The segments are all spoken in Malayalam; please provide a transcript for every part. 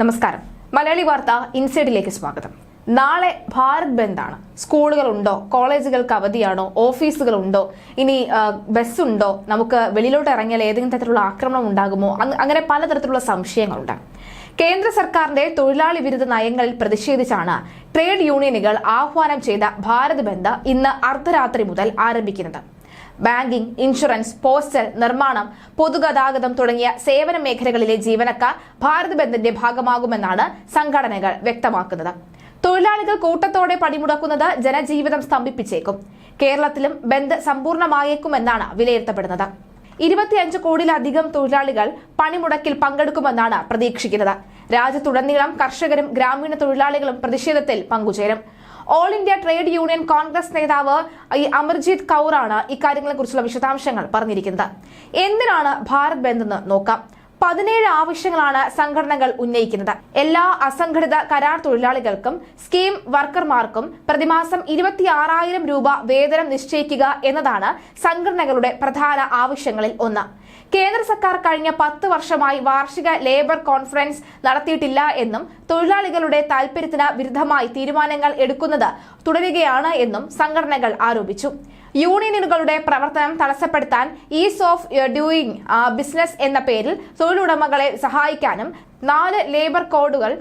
നമസ്കാരം. മലയാളി വാർത്ത ഇൻസൈഡിലേക്ക് സ്വാഗതം. നാളെ ഭാരത് ബന്ദാണ് സ്കൂളുകളുണ്ടോ? കോളേജുകൾക്ക് അവധിയാണോ? ഓഫീസുകളുണ്ടോ? ഇനി ബസ് ഉണ്ടോ നമുക്ക് വെളിയിലോട്ട് ഇറങ്ങിയാൽ ഏതെങ്കിലും തരത്തിലുള്ള ആക്രമണം ഉണ്ടാകുമോ? അങ്ങ- അങ്ങനെ പലതരത്തിലുള്ള സംശയങ്ങളുണ്ട്. കേന്ദ്ര സർക്കാരിന്റെ തൊഴിലാളി വിരുദ്ധ നയങ്ങളിൽ പ്രതിഷേധിച്ചാണ് ട്രേഡ് യൂണിയനുകൾ ആഹ്വാനം ചെയ്ത ഭാരത് ബന്ദ് ഇന്ന് അർദ്ധരാത്രി മുതൽ ആരംഭിക്കുന്നത്. ബാങ്കിംഗ് ഇൻഷുറൻസ് പോസ്റ്റൽ നിർമ്മാണം പൊതുഗതാഗതം തുടങ്ങിയ സേവന മേഖലകളിലെ ജീവനക്കാർ ഭാരത് ബന്ദിന്റെ ഭാഗമാകുമെന്നാണ് സംഘടനകൾ വ്യക്തമാക്കുന്നത്. തൊഴിലാളികൾ കൂട്ടത്തോടെ പണിമുടക്കുന്നത് ജനജീവിതം സ്തംഭിപ്പിച്ചേക്കും. കേരളത്തിലും ബന്ദ് സമ്പൂർണമായേക്കുമെന്നാണ് വിലയിരുത്തപ്പെടുന്നത്. ഇരുപത്തിയഞ്ച് കോടിയിലധികം തൊഴിലാളികൾ പണിമുടക്കിൽ പങ്കെടുക്കുമെന്നാണ് പ്രതീക്ഷിക്കുന്നത്. രാജ്യത്തുടനീളം കർഷകരും ഗ്രാമീണ തൊഴിലാളികളും പ്രതിഷേധത്തിൽ പങ്കുചേരും. All India trade union Congress നേതാവ് ഈ അമർജിത് കൗറാണ് ഇക്കാര്യങ്ങളെ കുറിച്ചുള്ള വിശദാംശങ്ങൾ പറഞ്ഞിരിക്കുന്നത്. എന്തിനാണ് ഭാരത് ബന്ദ് എന്ന് നോക്കാം. പതിനേഴ് ആവശ്യങ്ങളാണ് സംഘടനകൾ ഉന്നയിക്കുന്നത്. എല്ലാ അസംഘടിത കരാർ തൊഴിലാളികൾക്കും സ്കീം വർക്കർമാർക്കും പ്രതിമാസം ഇരുപത്തിയാറായിരം രൂപ വേതനം നിശ്ചയിക്കുക എന്നതാണ് സംഘടനകളുടെ പ്രധാന ആവശ്യങ്ങളിൽ ഒന്ന്. കേന്ദ്ര സർക്കാർ കഴിഞ്ഞ പത്ത് വർഷമായി വാർഷിക ലേബർ കോൺഫറൻസ് നടത്തിയിട്ടില്ല എന്നും തൊഴിലാളികളുടെ താൽപര്യത്തിന് വിരുദ്ധമായി തീരുമാനങ്ങൾ എടുക്കുന്നത് തുടരുകയാണ് എന്നും സംഘടനകൾ ആരോപിച്ചു. യൂണിയനുകളുടെ പ്രവർത്തനം തടസ്സപ്പെടുത്താൻ ഈസ് ഓഫ് ഡൂയിങ് ബിസിനസ് എന്ന പേരിൽ തൊഴിലുടമകളെ സഹായിക്കാനും നാല് ലേബർ കോഡുകൾ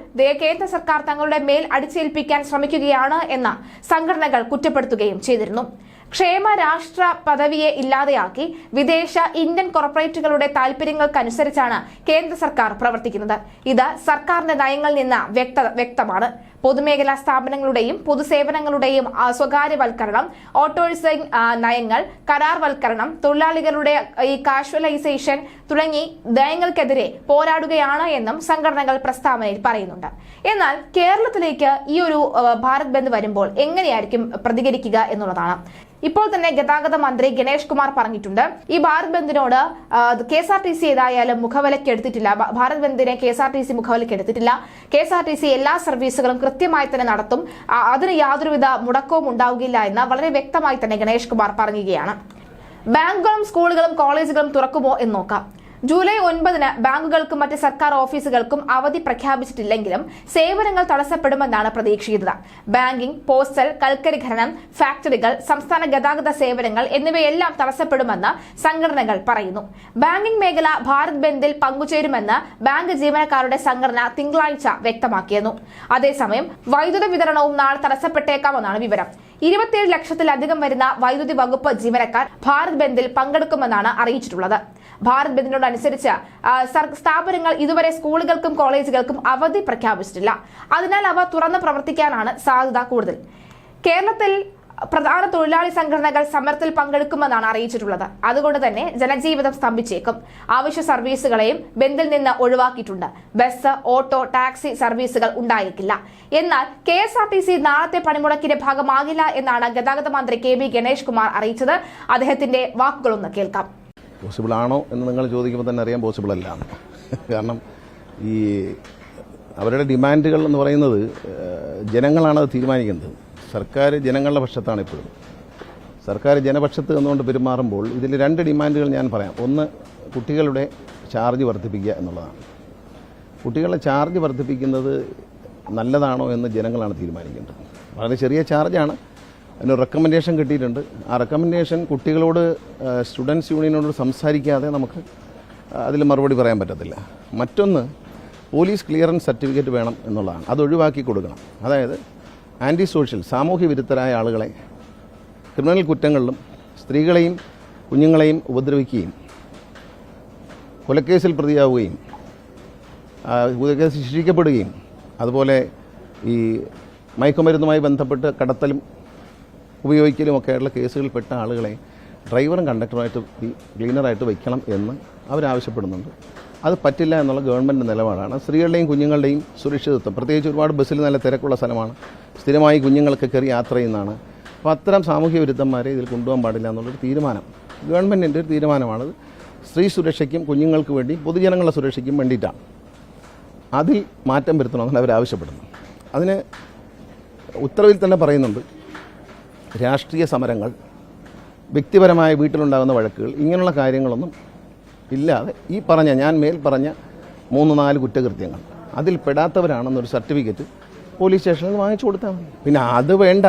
കേന്ദ്ര സർക്കാർ തങ്ങളുടെ മേൽ അടിച്ചേൽപ്പിക്കാൻ ശ്രമിക്കുകയാണ് എന്ന സംഘടനകൾ കുറ്റപ്പെടുത്തുകയും ചെയ്തിരുന്നു. ക്ഷേമ രാഷ്ട്ര പദവിയെ ഇല്ലാതെയാക്കി വിദേശ ഇന്ത്യൻ കോർപ്പറേറ്റുകളുടെ താൽപര്യങ്ങൾക്കനുസരിച്ചാണ് കേന്ദ്ര സർക്കാർ പ്രവർത്തിക്കുന്നത്. ഇത് സർക്കാരിന്റെ നയങ്ങളിൽ നിന്ന് വ്യക്ത വ്യക്തമാണ്. പൊതുമേഖലാ സ്ഥാപനങ്ങളുടെയും പൊതുസേവനങ്ങളുടെയും സ്വകാര്യവൽക്കരണം ഓട്ടോഴ്സിംഗ് നയങ്ങൾ കരാർവൽക്കരണം തൊഴിലാളികളുടെ ഈ കാഷ്വലൈസേഷൻ തുടങ്ങി നയങ്ങൾക്കെതിരെ പോരാടുകയാണ് എന്നും സംഘടനകൾ പ്രസ്താവനയിൽ പറയുന്നുണ്ട്. എന്നാൽ കേരളത്തിലേക്ക് ഈ ഒരു ഭാരത് ബന്ദ് വരുമ്പോൾ എങ്ങനെയായിരിക്കും പ്രതികരിക്കുക എന്നുള്ളതാണ്. ഇപ്പോൾ തന്നെ ഗതാഗത മന്ത്രി ഗണേഷ് കുമാർ പറഞ്ഞിട്ടുണ്ട്. ഈ Bharat ബന്ദിനോട് K S R T C ഏതായാലും മുഖവിലക്ക് എടുത്തിട്ടില്ല. Bharat ബന്ദിനെ K S R T C മുഖവിലക്ക് എടുത്തിട്ടില്ല. K S R T C എല്ലാ സർവീസുകളും കൃത്യമായി തന്നെ നടത്തും. അതിന് യാതൊരുവിധ മുടക്കവും ഉണ്ടാവുകയില്ല എന്ന് വളരെ വ്യക്തമായി തന്നെ ഗണേഷ് കുമാർ പറയുകയാണ് ബാങ്കുകളും സ്കൂളുകളും കോളേജുകളും തുറക്കുമോ എന്ന് നോക്കാം. ജൂലൈ ഒൻപതിന് ബാങ്കുകൾക്കും മറ്റ് സർക്കാർ ഓഫീസുകൾക്കും അവധി പ്രഖ്യാപിച്ചിട്ടില്ലെങ്കിലും സേവനങ്ങൾ തടസ്സപ്പെടുമെന്നാണ് പ്രതീക്ഷിക്കുന്നത്. ബാങ്കിംഗ് പോസ്റ്റൽ കൽക്കരി ഖനനം ഫാക്ടറികൾ സംസ്ഥാന ഗതാഗത സേവനങ്ങൾ എന്നിവയെല്ലാം തടസ്സപ്പെടുമെന്ന് സംഘടനകൾ പറയുന്നു. ബാങ്കിംഗ് മേഖല ഭാരത് ബന്ദിൽ പങ്കുചേരുമെന്ന് ബാങ്ക് ജീവനക്കാരുടെ സംഘടന തിങ്കളാഴ്ച വ്യക്തമാക്കിയിരുന്നു. അതേസമയം വൈദ്യുത വിതരണവും നാളെ തടസ്സപ്പെട്ടേക്കാമെന്നാണ് വിവരം. ഇരുപത്തിയേഴ് ലക്ഷത്തിലധികം വരുന്ന വൈദ്യുതി വകുപ്പ് ജീവനക്കാർ ഭാരത് ബന്ദിൽ പങ്കെടുക്കുമെന്നാണ് അറിയിച്ചിട്ടുള്ളത്. ഭാരത് ബന്ദിനോടനുസരിച്ച് സ്ഥാപനങ്ങൾ ഇതുവരെ സ്കൂളുകൾക്കും കോളേജുകൾക്കും അവധി പ്രഖ്യാപിച്ചിട്ടില്ല. അതിനാൽ അവ തുറന്ന് പ്രവർത്തിക്കാനാണ് സാധ്യത കൂടുതൽ. കേരളത്തിൽ പ്രധാന തൊഴിലാളി സംഘടനകൾ സമരത്തിൽ പങ്കെടുക്കുമെന്നാണ് അറിയിച്ചിട്ടുള്ളത്. അതുകൊണ്ട് തന്നെ ജനജീവിതം സ്തംഭിച്ചേക്കും. ആവശ്യ സർവീസുകളെയും ബന്ദിൽ നിന്ന് ഒഴിവാക്കിയിട്ടുണ്ട്. ബസ് ഓട്ടോ ടാക്സി സർവീസുകൾ ഉണ്ടായേക്കില്ല എന്നാൽ K S R T C നാളത്തെ പണിമുടക്കിന്റെ ഭാഗമാകില്ല എന്നാണ് ഗതാഗത മന്ത്രി കെ ബി ഗണേഷ് കുമാർ അറിയിച്ചത്. അദ്ദേഹത്തിന്റെ വാക്കുകളൊന്ന് കേൾക്കാം. പോസിബിൾ ആണോ എന്ന് നിങ്ങൾ ചോദിക്കുമ്പോൾ തന്നെ അറിയാൻ പോസിബിൾ അല്ല. കാരണം ഈ അവരുടെ ഡിമാൻഡുകൾ എന്ന് പറയുന്നത് ജനങ്ങളാണ് അത് തീരുമാനിക്കുന്നത്. സർക്കാർ ജനങ്ങളുടെ പക്ഷത്താണ് ഇപ്പോഴും. സർക്കാർ ജനപക്ഷത്ത് നിന്നുകൊണ്ട് പെരുമാറുമ്പോൾ ഇതിൽ രണ്ട് ഡിമാൻഡുകൾ ഞാൻ പറയാം. ഒന്ന് കുട്ടികളുടെ ചാർജ് വർദ്ധിപ്പിക്കുക എന്നുള്ളതാണ്. കുട്ടികളുടെ ചാർജ് വർദ്ധിപ്പിക്കുന്നത് നല്ലതാണോ എന്ന് ജനങ്ങളാണ് തീരുമാനിക്കേണ്ടത്. വളരെ ചെറിയ ചാർജാണ്. അതിന് റെക്കമെൻഡേഷൻ കിട്ടിയിട്ടുണ്ട്. ആ റെക്കമെൻഡേഷൻ കുട്ടികളോട് സ്റ്റുഡൻസ് യൂണിയനോട് സംസാരിക്കാതെ നമുക്ക് അതിൽ മറുപടി പറയാൻ പറ്റത്തില്ല. മറ്റൊന്ന് പോലീസ് ക്ലിയറൻസ് സർട്ടിഫിക്കറ്റ് വേണം എന്നുള്ളതാണ്. അത് ഒഴിവാക്കി കൊടുക്കണം. അതായത് ആന്റി സോഷ്യൽ സാമൂഹ്യ വിരുദ്ധരായ ആളുകളെ ക്രിമിനൽ കുറ്റങ്ങളിലും സ്ത്രീകളെയും കുഞ്ഞുങ്ങളെയും ഉപദ്രവിക്കുകയും കൊലക്കേസിൽ പ്രതിയാവുകയും കൊലക്കേസിൽ കേസ് ശിക്ഷിക്കപ്പെടുകയും അതുപോലെ ഈ മയക്കുമരുന്നുമായി ബന്ധപ്പെട്ട് കടത്തലും ഉപയോഗിക്കലും കേസുകൾ പെട്ട ആളുകളെ ഡ്രൈവറും കണ്ടക്ടറുമായിട്ട് ഈ ക്ലീനറായിട്ട് വയ്ക്കണം എന്ന് അവരാവശ്യപ്പെടുന്നുണ്ട്. അത് പറ്റില്ല എന്നുള്ള ഗവൺമെന്റ് നിലപാടാണ്. സ്ത്രീകളുടെയും കുഞ്ഞുങ്ങളുടെയും സുരക്ഷിതത്വം. പ്രത്യേകിച്ച് ഒരുപാട് ബസ്സിൽ നല്ല തിരക്കുള്ള സ്ഥലമാണ്. സ്ഥിരമായി കുഞ്ഞുങ്ങൾക്ക് കയറി യാത്ര ചെയ്യുന്നതാണ്. അപ്പോൾ അത്തരം സാമൂഹ്യ വിരുദ്ധന്മാരെ ഇതിൽ കൊണ്ടുപോകാൻ പാടില്ല എന്നുള്ളൊരു തീരുമാനം. ഗവൺമെന്റിന്റെ ഒരു തീരുമാനമാണത് സ്ത്രീ സുരക്ഷയ്ക്കും കുഞ്ഞുങ്ങൾക്ക് വേണ്ടി പൊതുജനങ്ങളുടെ സുരക്ഷയ്ക്കും വേണ്ടിയിട്ടാണ്. അതിൽ മാറ്റം വരുത്തണമെന്നാണ് അവർ ആവശ്യപ്പെടുന്നത് അതിന് ഉത്തരവിൽ തന്നെ പറയുന്നുണ്ട്. രാഷ്ട്രീയ സമരങ്ങൾ വ്യക്തിപരമായ വീട്ടിലുണ്ടാകുന്ന വഴക്കുകൾ ഇങ്ങനെയുള്ള കാര്യങ്ങളൊന്നും ഇല്ലാതെ ഈ പറഞ്ഞ ഞാൻ മേൽ പറഞ്ഞ മൂന്ന് നാല് കുറ്റകൃത്യങ്ങൾ അതിൽ പെടാത്തവരാണെന്നൊരു സർട്ടിഫിക്കറ്റ് പോലീസ് സ്റ്റേഷനിൽ വാങ്ങിച്ചു കൊടുത്താൽ മതി. പിന്നെ അത് വേണ്ട.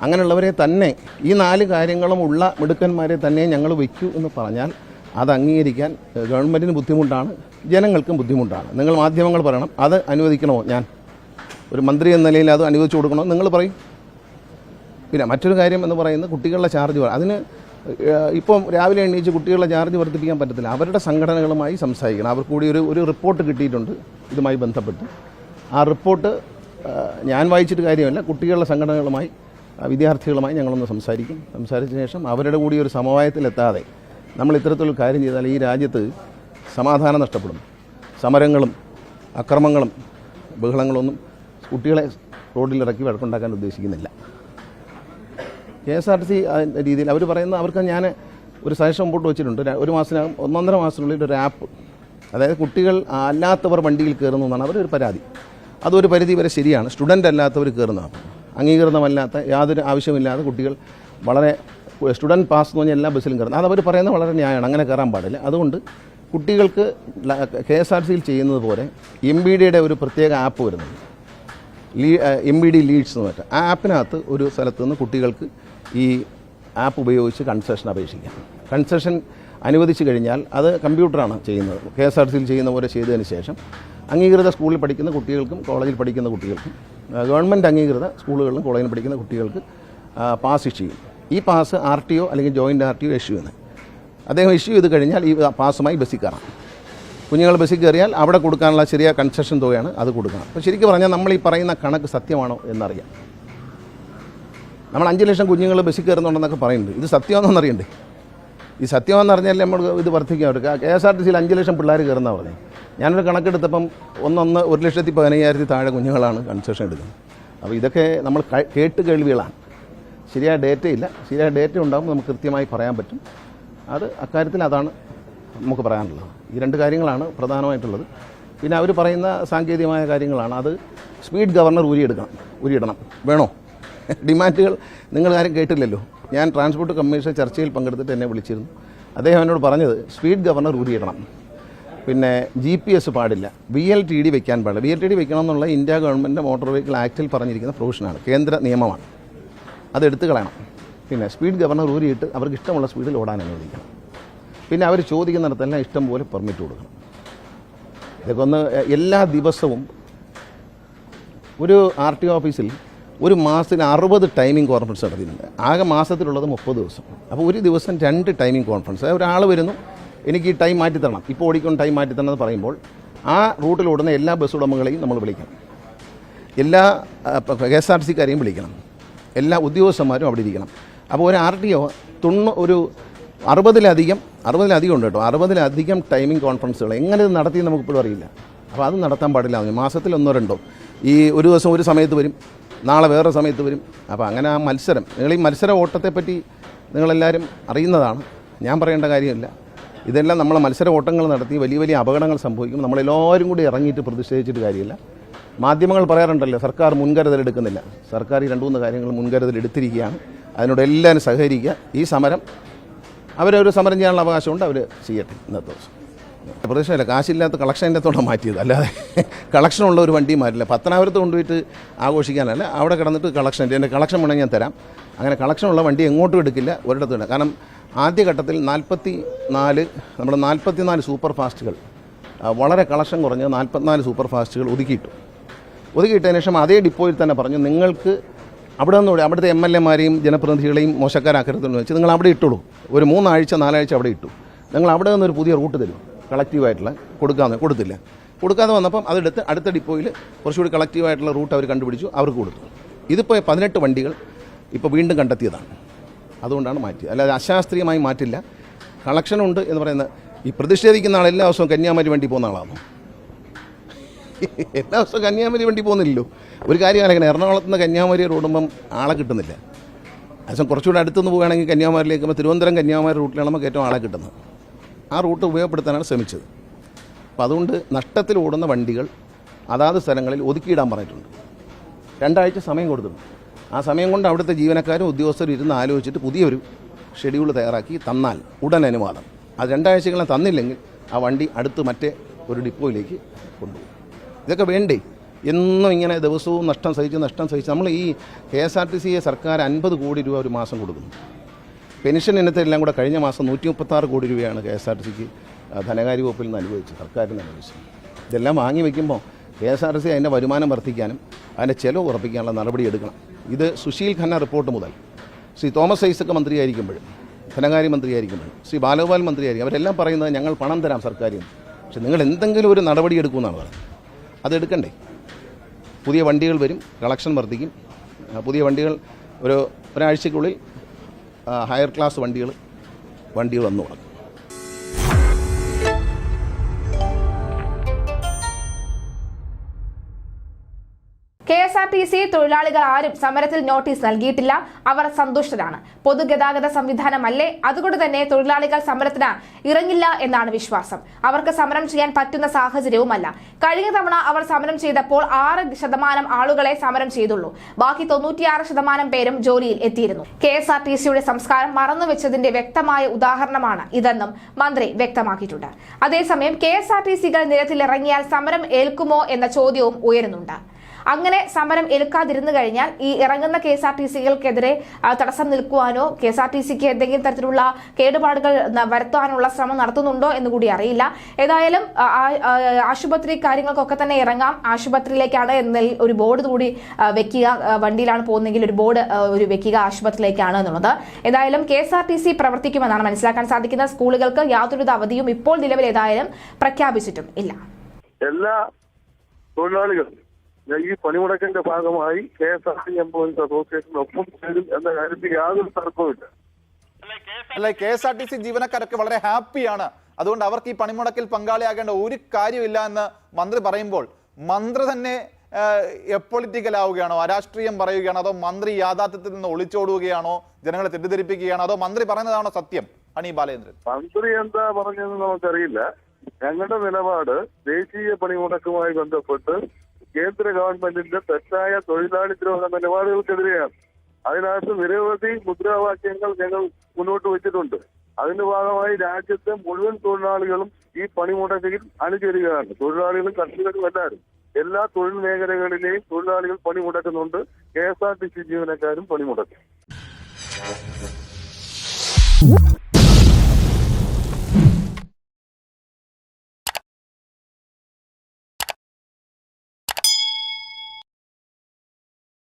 അങ്ങനെയുള്ളവരെ തന്നെ ഈ നാല് കാര്യങ്ങളും ഉള്ള മിടുക്കന്മാരെ തന്നെ ഞങ്ങൾ വയ്ക്കൂ എന്ന് പറഞ്ഞാൽ അത് അംഗീകരിക്കാൻ ഗവൺമെന്റിന് ബുദ്ധിമുട്ടാണ് ജനങ്ങൾക്കും ബുദ്ധിമുട്ടാണ്. നിങ്ങൾ മാധ്യമങ്ങൾ പറയണം അത് അനുവദിക്കണമോ? ഞാൻ ഒരു മന്ത്രി എന്ന നിലയിൽ അത് അനുവദിച്ചു കൊടുക്കണോ? നിങ്ങൾ പറയും. പിന്നെ മറ്റൊരു കാര്യം എന്ന് പറയുന്നത് കുട്ടികളുടെ ചാർജ് അതിന് ഇപ്പം രാവിലെ എണീച്ച് കുട്ടികളുടെ ചാർജ് വർദ്ധിപ്പിക്കാൻ പറ്റത്തില്ല. അവരുടെ സംഘടനകളുമായി സംസാരിക്കണം. അവർക്ക് കൂടി ഒരു ഒരു റിപ്പോർട്ട് കിട്ടിയിട്ടുണ്ട്. ഇതുമായി ബന്ധപ്പെട്ട്. ആ റിപ്പോർട്ട് ഞാൻ വായിച്ചിട്ട് കാര്യമല്ല. കുട്ടികളുടെ സംഘടനകളുമായി വിദ്യാർത്ഥികളുമായി ഞങ്ങളൊന്ന് സംസാരിക്കും. സംസാരിച്ച ശേഷം അവരുടെ കൂടി ഒരു സമവായത്തിലെത്താതെ നമ്മൾ ഇത്തരത്തിലൊരു കാര്യം ചെയ്താൽ ഈ രാജ്യത്ത് സമാധാനം നഷ്ടപ്പെടും. സമരങ്ങളും അക്രമങ്ങളും ബഹളങ്ങളൊന്നും കുട്ടികളെ റോഡിലിറക്കി വഴക്കുണ്ടാക്കാൻ ഉദ്ദേശിക്കുന്നില്ല. K S R T C രീതിയിൽ അവർ പറയുന്ന അവർക്ക് ഞാൻ ഒരു സജഷൻ മുമ്പോട്ട് വെച്ചിട്ടുണ്ട്. ഒരു മാസത്തിനകം ഒന്നൊന്നര മാസത്തിനുള്ളിൽ ഒരു ആപ്പ് അതായത് കുട്ടികൾ അല്ലാത്തവർ വണ്ടിയിൽ കയറുന്നു എന്നാണ് അവരൊരു പരാതി. അതൊരു പരിധി വരെ ശരിയാണ്. സ്റ്റുഡന്റ് അല്ലാത്തവർ കയറുന്നതാണ്. അംഗീകൃതമല്ലാത്ത യാതൊരു ആവശ്യമില്ലാതെ കുട്ടികൾ വളരെ സ്റ്റുഡന്റ് പാസ് എന്ന് പറഞ്ഞാൽ എല്ലാ ബസ്സിലും കയറുന്നത് അതവർ പറയുന്നത് വളരെ ന്യായമാണ്. അങ്ങനെ കയറാൻ പാടില്ല. അതുകൊണ്ട് കുട്ടികൾക്ക് കെ എസ് ആർ സിയിൽ ചെയ്യുന്നത് പോലെ എം ബി ഡിയുടെ ഒരു പ്രത്യേക ആപ്പ് വരുന്നുണ്ട്. ലീ എം ബി ഡി ലീഡ്സ് എന്ന് പറഞ്ഞാൽ ആ ആപ്പിനകത്ത് ഒരു സ്ഥലത്ത് നിന്ന് കുട്ടികൾക്ക് ഈ ആപ്പ് ഉപയോഗിച്ച് കൺസെഷൻ അപേക്ഷിക്കാം. കൺസെഷൻ അനുവദിച്ചു കഴിഞ്ഞാൽ അത് കമ്പ്യൂട്ടറാണ് ചെയ്യുന്നത്. കെ എസ് ആർ സിയിൽ ചെയ്യുന്ന പോലെ ചെയ്തതിന് ശേഷം അംഗീകൃത സ്കൂളിൽ പഠിക്കുന്ന കുട്ടികൾക്കും കോളേജിൽ പഠിക്കുന്ന കുട്ടികൾക്കും ഗവൺമെന്റ് അംഗീകൃത സ്കൂളുകളിലും കോളേജിൽ പഠിക്കുന്ന കുട്ടികൾക്ക് പാസ് ഇഷ്യൂ ചെയ്യും. ഈ പാസ് ആർ ടി ഒ അല്ലെങ്കിൽ joint R T O issue ചെയ്യുന്നത് അദ്ദേഹം ഇഷ്യൂ ചെയ്ത് കഴിഞ്ഞാൽ ഈ പാസുമായി ബസ്സിൽ കയറാം കുഞ്ഞുങ്ങൾ ബസ്സിൽ കയറിയാൽ അവിടെ കൊടുക്കാനുള്ള ചെറിയ കൺസെഷൻ തുകയാണ് അത് കൊടുക്കണം. അപ്പോൾ ശരിക്കും പറഞ്ഞാൽ നമ്മൾ ഈ പറയുന്ന കണക്ക് സത്യമാണോ എന്നറിയാം. നമ്മൾ അഞ്ച് ലക്ഷം കുഞ്ഞുങ്ങൾ ബസ്സിൽ കയറുന്നുണ്ടെന്നൊക്കെ പറയുന്നുണ്ട്. ഇത് സത്യമാണെന്ന് അറിയണ്ടേ? ഈ സത്യമെന്ന് അറിഞ്ഞാൽ നമ്മൾ ഇത് വർദ്ധിക്കാൻ അവർക്ക് കെ എസ് ആർ ടി സിയിൽ അഞ്ച് ലക്ഷം പിള്ളേർ കയറുന്ന പറഞ്ഞു. ഞാനൊരു കണക്കെടുത്തപ്പം ഒന്നൊന്ന് ഒരു ലക്ഷത്തി പതിനയ്യായിരത്തി താഴെ കുഞ്ഞുങ്ങളാണ് കൺസെഷൻ എടുക്കുന്നത്. അപ്പോൾ ഇതൊക്കെ നമ്മൾ കേട്ട് കേൾവികളാണ്. ശരിയായ ഡേറ്റ ഇല്ല ശരിയായ ഡേറ്റ ഉണ്ടാകുമ്പോൾ നമുക്ക് കൃത്യമായി പറയാൻ പറ്റും. അത് അക്കാര്യത്തിൽ അതാണ് നമുക്ക് പറയാനുള്ളത്. ഈ രണ്ട് കാര്യങ്ങളാണ് പ്രധാനമായിട്ടുള്ളത്. പിന്നെ അവർ പറയുന്ന സാങ്കേതികമായ കാര്യങ്ങളാണ്. അത് സ്പീഡ് ഗവർണർ ഊരിയെടുക്കണം. ഊരിയിടണം. വേണോ? ഡിമാൻഡുകൾ നിങ്ങൾ ആരും കേട്ടില്ലല്ലോ. ഞാൻ ട്രാൻസ്പോർട്ട് കമ്മീഷൻ ചർച്ചയിൽ പങ്കെടുത്തിട്ട് എന്നെ വിളിച്ചിരുന്നു. അദ്ദേഹം എന്നോട് പറഞ്ഞത് സ്പീഡ് ഗവർണർ ഊരിയിടണം പിന്നെ ജി പി എസ് പാടില്ല. വി എൽ ടി ഡി വെക്കാൻ പാടില്ല. വി എൽ ടി ഡി വെക്കണം എന്നുള്ള ഇന്ത്യ ഗവൺമെന്റ് മോട്ടോർ വെഹിക്കിൾ ആക്ടിൽ പറഞ്ഞിരിക്കുന്ന പ്രൊവിഷനാണ്. കേന്ദ്ര നിയമമാണ്. അത് എടുത്തു കളയണം. പിന്നെ സ്പീഡ് ഗവർണർ ഊരിയിട്ട് അവർക്ക് ഇഷ്ടമുള്ള സ്പീഡിൽ ഓടാൻ അനുവദിക്കണം. പിന്നെ അവർ ചോദിക്കുന്നിടത്തെല്ലാം ഇഷ്ടം പോലെ പെർമിറ്റ് കൊടുക്കണം. ഇതൊക്കെ ഒന്ന് എല്ലാ ദിവസവും ഒരു ആർ ടി ഓഫീസിൽ ഒരു മാസത്തിൽ അറുപത് ടൈമിംഗ് കോൺഫറൻസ് നടത്തിയിട്ടുണ്ട്. ആകെ മാസത്തിലുള്ളത് മുപ്പത് ദിവസം. അപ്പോൾ ഒരു ദിവസം രണ്ട് ടൈമിംഗ് കോൺഫറൻസ് ഒരാൾ വരുന്നു എനിക്ക് ഈ ടൈം മാറ്റി തരണം. ഇപ്പോൾ ഓടിക്കൊണ്ട് ടൈം മാറ്റി തരണം എന്ന് പറയുമ്പോൾ ആ റൂട്ടിൽ ഓടുന്ന എല്ലാ ബസ് ഉടമകളെയും നമ്മൾ വിളിക്കണം. എല്ലാ കെ എസ് ആർ സിക്കാരെയും വിളിക്കണം. എല്ലാ ഉദ്യോഗസ്ഥന്മാരും അവിടെ ഇരിക്കണം. അപ്പോൾ ഒരു ആർ ടി ഒ തൊണ്ണൂ ഒരു അറുപതിലധികം അറുപതിലധികം ഉണ്ട് കേട്ടോ. അറുപതിലധികം ടൈമിംഗ് കോൺഫറൻസുകൾ എങ്ങനെ ഇത് നടത്തി നമുക്കിപ്പോഴും അറിയില്ല. അപ്പോൾ അത് നടത്താൻ പാടില്ല. മാസത്തിൽ ഒന്നോ രണ്ടോ. ഈ ഒരു ദിവസം ഒരു സമയത്ത് വരും. നാളെ വേറെ സമയത്ത് വരും. അപ്പോൾ അങ്ങനെ ആ മത്സരം നിങ്ങൾ ഈ മത്സര ഓട്ടത്തെപ്പറ്റി നിങ്ങളെല്ലാവരും അറിയുന്നതാണ്. ഞാൻ പറയേണ്ട കാര്യമില്ല. ഇതെല്ലാം നമ്മൾ മത്സര ഓട്ടങ്ങൾ നടത്തി വലിയ വലിയ അപകടങ്ങൾ സംഭവിക്കും. നമ്മളെല്ലാവരും കൂടി ഇറങ്ങിയിട്ട് പ്രതിഷേധിച്ചിട്ട് കാര്യമില്ല. മാധ്യമങ്ങൾ പറയാറുണ്ടല്ലോ സർക്കാർ മുൻകരുതൽ എടുക്കുന്നില്ല. സർക്കാർ ഈ രണ്ട് മൂന്ന് കാര്യങ്ങൾ മുൻകരുതൽ എടുത്തിരിക്കുകയാണ്. അതിനോട് എല്ലാവരും സഹകരിക്കുക. ഈ സമരം അവരൊരു സമരം ചെയ്യാനുള്ള അവകാശമുണ്ട് അവർ ചെയ്യട്ടെ ഇന്നത്തെ ദിവസം. പ്രദേശമല്ല കാശില്ലാത്ത കളക്ഷന്റെ മാറ്റിയത്. അല്ലാതെ കളക്ഷനുള്ള ഒരു വണ്ടി മാറ്റില്ല. പത്തനാപുരത്ത് കൊണ്ടുപോയിട്ട് ആഘോഷിക്കാനല്ല അവിടെ കിടന്നിട്ട് കളക്ഷൻ. എന്റെ കളക്ഷൻ വേണമെങ്കിൽ ഞാൻ തരാം. അങ്ങനെ കളക്ഷനുള്ള വണ്ടി എങ്ങോട്ടും എടുക്കില്ല ഒരിടത്തും ഇല്ല. കാരണം ആദ്യഘട്ടത്തിൽ നാൽപ്പത്തി നാല് നമ്മുടെ നാൽപ്പത്തി നാല് സൂപ്പർ ഫാസ്റ്റുകൾ വളരെ കളക്ഷൻ കുറഞ്ഞ് നാൽപ്പത്തിനാല് സൂപ്പർ ഫാസ്റ്റുകൾ ഒതുക്കിയിട്ടു. ഒതുക്കിയിട്ടതിന് ശേഷം അതേ ഡിപ്പോയിൽ തന്നെ പറഞ്ഞു നിങ്ങൾക്ക് അവിടെ നിന്ന് അവിടുത്തെ എം എൽ എമാരെയും ജനപ്രതിനിധികളെയും മോശക്കാരാക്കരുതെന്ന് വെച്ച് നിങ്ങൾ അവിടെ ഇട്ടുള്ളൂ ഒരു മൂന്നാഴ്ച നാലാഴ്ച അവിടെ ഇട്ടു. നിങ്ങൾ അവിടെ നിന്നൊരു പുതിയ റൂട്ട് തരും. കളക്റ്റീവായിട്ടുള്ള കൊടുക്കാതെ കൊടുത്തില്ല. കൊടുക്കാതെ വന്നപ്പം അതെടുത്ത് അടുത്ത ഡിപ്പോയിൽ കുറച്ചുകൂടി കളക്റ്റീവായിട്ടുള്ള റൂട്ട് അവർ കണ്ടുപിടിച്ചു അവർക്ക് കൊടുത്തു. ഇതിപ്പോൾ പതിനെട്ട് വണ്ടികൾ ഇപ്പോൾ വീണ്ടും കണ്ടെത്തിയതാണ്. അതുകൊണ്ടാണ് മാറ്റിയത്. അല്ലാതെ അശാസ്ത്രീയമായി മാറ്റില്ല. കളക്ഷനുണ്ട് എന്ന് പറയുന്ന ഈ പ്രതിഷേധിക്കുന്ന ആൾ എല്ലാ ദിവസവും കന്യാകുമാരി വണ്ടി പോകുന്ന ആളാണ്? എല്ലാ ദിവസവും കന്യാകുമാരി വണ്ടി പോകുന്നില്ലല്ലോ. ഒരു കാര്യം അറിയിക്കണം എറണാകുളത്ത് നിന്ന് കന്യാകുമാരി റോഡുമ്പം ആളെ കിട്ടുന്നില്ല. അതിന് കുറച്ചുകൂടി അടുത്തുനിന്ന് പോവുകയാണെങ്കിൽ കന്യാകുമാരിയിലേക്ക് തിരുവനന്തപുരം കന്യാകുമാരി റൂട്ടിലാണ് നമുക്ക് ഏറ്റവും ആളെ കിട്ടുന്നത്. ആ റൂട്ട് ഉപയോഗപ്പെടുത്താനാണ് ശ്രമിച്ചത്. അപ്പോൾ അതുകൊണ്ട് നഷ്ടത്തിൽ ഓടുന്ന വണ്ടികൾ അതാത് സ്ഥലങ്ങളിൽ ഒതുക്കിയിടാൻ പറഞ്ഞിട്ടുണ്ട്. രണ്ടാഴ്ച സമയം കൊടുത്തിട്ടുണ്ട്. ആ സമയം കൊണ്ട് അവിടുത്തെ ജീവനക്കാരും ഉദ്യോഗസ്ഥരും ഇരുന്ന് ആലോചിച്ചിട്ട് പുതിയൊരു ഷെഡ്യൂൾ തയ്യാറാക്കി തന്നാൽ ഉടൻ അനുവാദം. അത് രണ്ടാഴ്ചകളെ തന്നില്ലെങ്കിൽ ആ വണ്ടി അടുത്ത് മറ്റേ ഒരു ഡിപ്പോയിലേക്ക് കൊണ്ടുപോകും. ഇതൊക്കെ വേണ്ടേ? എന്നും ഇങ്ങനെ ദിവസവും നഷ്ടം സഹിച്ച് നഷ്ടം സഹിച്ച് നമ്മൾ ഈ കെ എസ് ആർ ടി സിയെ സർക്കാർ അൻപത് കോടി രൂപ ഒരു മാസം കൊടുക്കുന്നു. പെൻഷൻ ഇനത്തെല്ലാം കൂടെ കഴിഞ്ഞ മാസം നൂറ്റി മുപ്പത്താറ് കോടി രൂപയാണ് കെ എസ് ആർ ടി സിക്ക് ധനകാര്യ വകുപ്പിൽ നിന്ന് അനുവദിച്ചത് സർക്കാരിന് അനുവദിച്ചത് ഇതെല്ലാം വാങ്ങി വയ്ക്കുമ്പോൾ K S R T C അതിന്റെ വരുമാനം വർദ്ധിക്കാനും അതിന്റെ ചെലവ് ഉറപ്പിക്കാനുള്ള നടപടി എടുക്കണം. ഇത് സുശീൽ ഖന്ന റിപ്പോർട്ട് മുതൽ. ശ്രീ തോമസ് ഐസക് മന്ത്രിയായിരിക്കുമ്പോഴും ധനകാര്യ മന്ത്രിയായിരിക്കുമ്പോഴും ശ്രീ ബാലഗോപാൽ മന്ത്രിയായിരിക്കും അവരെല്ലാം പറയുന്നത് ഞങ്ങൾ പണം തരാം സർക്കാരിന്. നിന്ന് പക്ഷെ നിങ്ങൾ എന്തെങ്കിലും ഒരു നടപടി എടുക്കുമെന്നാണ് പറയുന്നത്. അതെടുക്കണ്ടേ പുതിയ വണ്ടികൾ വരും കളക്ഷൻ വർദ്ധിക്കും. പുതിയ വണ്ടികൾ ഒരു ഒരാഴ്ചയ്ക്കുള്ളിൽ ആ, ഹയർ ക്ലാസ് വണ്ടികൾ വണ്ടികൾ വന്നു തുടങ്ങും. ടി സി തൊഴിലാളികൾ ആരും സമരത്തിൽ നോട്ടീസ് നൽകിയിട്ടില്ല. അവർ സന്തുഷ്ടരാണ്. പൊതുഗതാഗത സംവിധാനമല്ലേ? അതുകൊണ്ട് തന്നെ തൊഴിലാളികൾ സമരത്തിന് ഇറങ്ങില്ല എന്നാണ് വിശ്വാസം. അവർക്ക് സമരം ചെയ്യാൻ പറ്റുന്ന സാഹചര്യവുമല്ല. കഴിഞ്ഞ തവണ അവർ സമരം ചെയ്തപ്പോൾ ആറ് ശതമാനം ആളുകളെ സമരം ചെയ്തുള്ളൂ. ബാക്കി തൊണ്ണൂറ്റിയാറ് ശതമാനം പേരും ജോലിയിൽ എത്തിയിരുന്നു. കെ എസ് ആർ ടി സിയുടെ സംസ്കാരം മറന്നുവെച്ചതിന്റെ വ്യക്തമായ ഉദാഹരണമാണ് ഇതെന്നും മന്ത്രി വ്യക്തമാക്കിയിട്ടുണ്ട്. അതേസമയം കെ എസ് ആർ ടി സികൾ നിരത്തിലിറങ്ങിയാൽ സമരം ഏൽക്കുമോ എന്ന ചോദ്യവും ഉയരുന്നുണ്ട്. അങ്ങനെ സമരം എടുക്കാതിരുന്നു കഴിഞ്ഞാൽ ഈ ഇറങ്ങുന്ന കെ എസ് ആർ ടി സികൾക്കെതിരെ തടസ്സം നിൽക്കുവാനോ കെ എസ് ആർ ടി സിക്ക് എന്തെങ്കിലും തരത്തിലുള്ള കേടുപാടുകൾ വരുത്താനുള്ള ശ്രമം നടത്തുന്നുണ്ടോ എന്ന് കൂടി അറിയില്ല. ഏതായാലും ആശുപത്രി കാര്യങ്ങൾക്കൊക്കെ തന്നെ ഇറങ്ങാം. ആശുപത്രിയിലേക്കാണ് എന്നതിൽ ഒരു ബോർഡ് കൂടി വെക്കുക. വണ്ടിയിലാണ് പോകുന്നതെങ്കിൽ ഒരു ബോർഡ് ഒരു വെക്കുക ആശുപത്രിയിലേക്കാണ് എന്നുള്ളത്. ഏതായാലും K S R T C പ്രവർത്തിക്കുമെന്നാണ് മനസ്സിലാക്കാൻ സാധിക്കുന്നത് സ്കൂളുകൾക്ക് യാതൊരുവിധ അവധിയും ഇപ്പോൾ നിലവിൽ ഏതായാലും പ്രഖ്യാപിച്ചിട്ടും ഇല്ല. എല്ലാ തൊഴിലാളികളും ഈ പണിമുടക്കിന്റെ ഭാഗമായി K S R T employees association ഒപ്പം ചേരും എന്ന കാര്യത്തിൽ യാതൊരു തർക്കവുമില്ല. അല്ലെ K S R T C ജീവനക്കാരൊക്കെ വളരെ ഹാപ്പിയാണ്. അതുകൊണ്ട് അവർക്ക് ഈ പണിമുടക്കിൽ പങ്കാളിയാകേണ്ട ഒരു കാര്യമില്ല എന്ന് മന്ത്രി പറയുമ്പോൾ മന്ത്രി തന്നെ എപ്പൊളിറ്റിക്കൽ ആവുകയാണോ? അരാഷ്ട്രീയം പറയുകയാണോ? അതോ മന്ത്രി യാഥാർത്ഥ്യത്തിൽ നിന്ന് ഒളിച്ചോടുകയാണോ? ജനങ്ങളെ തെറ്റിദ്ധരിപ്പിക്കുകയാണോ? അതോ മന്ത്രി പറയുന്നതാണോ സത്യം? അണി ബാലേന്ദ്രൻ. മന്ത്രി എന്താ പറഞ്ഞതെന്ന് നമുക്കറിയില്ല. ഞങ്ങളുടെ നിലപാട് ദേശീയ പണിമുടക്കുമായി ബന്ധപ്പെട്ട് കേന്ദ്ര ഗവൺമെന്റിന്റെ തെറ്റായ തൊഴിലാളി ദ്രോഹ നിലപാടുകൾക്കെതിരെയാണ് അതിനകത്ത് നിരവധി മുദ്രാവാക്യങ്ങൾ ഞങ്ങൾ മുന്നോട്ട് വെച്ചിട്ടുണ്ട്. അതിന്റെ ഭാഗമായി രാജ്യത്തെ മുഴുവൻ തൊഴിലാളികളും ഈ പണിമുടക്കിൽ അണിചേരുകയാണ്. തൊഴിലാളികളും കർഷകരും എല്ലാവരും. എല്ലാ തൊഴിൽ മേഖലകളിലെയും തൊഴിലാളികൾ പണിമുടക്കുന്നുണ്ട്. K S R T C ജീവനക്കാരും പണിമുടക്കും.